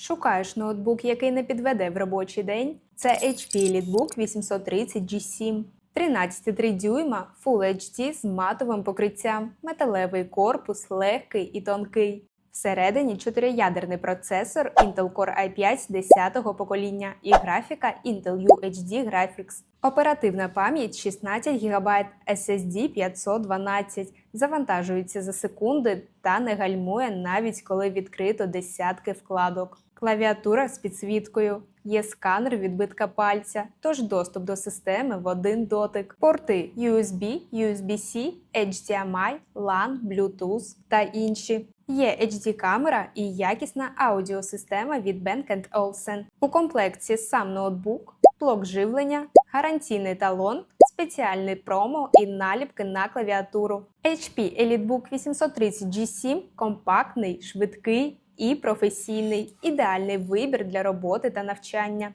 Шукаєш ноутбук, який не підведе в робочий день? Це HP EliteBook 830 G7. 13,3 дюйма Full HD з матовим покриттям, металевий корпус, легкий і тонкий. Всередині чотириядерний процесор Intel Core i5 10-го покоління і графіка Intel UHD Graphics. Оперативна пам'ять 16 ГБ, SSD 512, завантажується за секунди та не гальмує навіть коли відкрито десятки вкладок. Клавіатура з підсвіткою, є сканер відбитка пальця, тож доступ до системи в один дотик. Порти USB, USB-C, HDMI, LAN, Bluetooth та інші. Є HD-камера і якісна аудіосистема від Bang Olufsen. У комплекті сам ноутбук, блок живлення, гарантійний талон, спеціальний промо і наліпки на клавіатуру. HP EliteBook 830 G7 компактний, швидкий і професійний, ідеальний вибір для роботи та навчання.